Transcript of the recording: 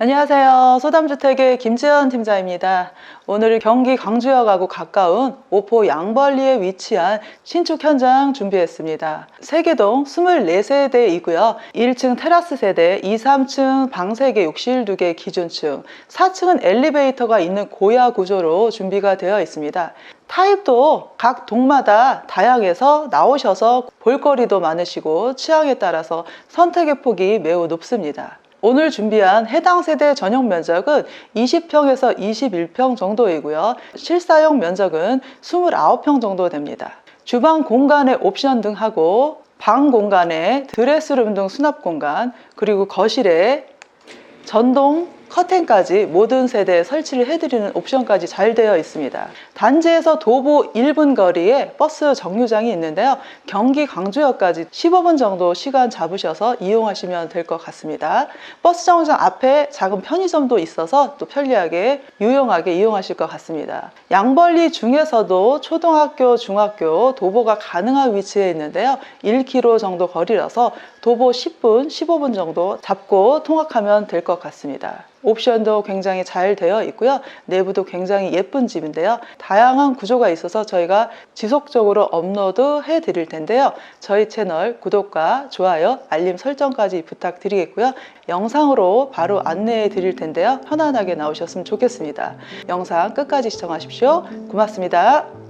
안녕하세요. 소담주택의 김지연 팀장입니다. 오늘 경기 강주역하고 가까운 오포 양벌리에 위치한 신축 현장 준비했습니다. 세개동 24세대이고요. 1층 테라스 세대, 2, 3층 방 3개, 욕실 2개 기준층, 4층은 엘리베이터가 있는 고야 구조로 준비가 되어 있습니다. 타입도 각 동마다 다양해서 나오셔서 볼거리도 많으시고 취향에 따라서 선택의 폭이 매우 높습니다. 오늘 준비한 해당 세대 전용 면적은 20평에서 21평 정도이고요. 실사용 면적은 29평 정도 됩니다. 주방 공간에 옵션 등 하고 방 공간에 드레스룸 등 수납 공간 그리고 거실에 전동 커튼까지 모든 세대에 설치를 해드리는 옵션까지 잘 되어 있습니다. 단지에서 도보 1분 거리에 버스 정류장이 있는데요. 경기 강주역까지 15분 정도 시간 잡으셔서 이용하시면 될 것 같습니다. 버스 정류장 앞에 작은 편의점도 있어서 또 편리하게 유용하게 이용하실 것 같습니다. 양벌리 중에서도 초등학교, 중학교 도보가 가능한 위치에 있는데요. 1km 정도 거리라서 도보 10분, 15분 정도 잡고 통학하면 될 것 같습니다. 옵션도 굉장히 잘 되어 있고요. 내부도 굉장히 예쁜 집인데요. 다양한 구조가 있어서 저희가 지속적으로 업로드 해 드릴 텐데요. 저희 채널 구독과 좋아요, 알림 설정까지 부탁드리겠고요. 영상으로 바로 안내해 드릴 텐데요. 편안하게 나오셨으면 좋겠습니다. 영상 끝까지 시청하십시오. 고맙습니다.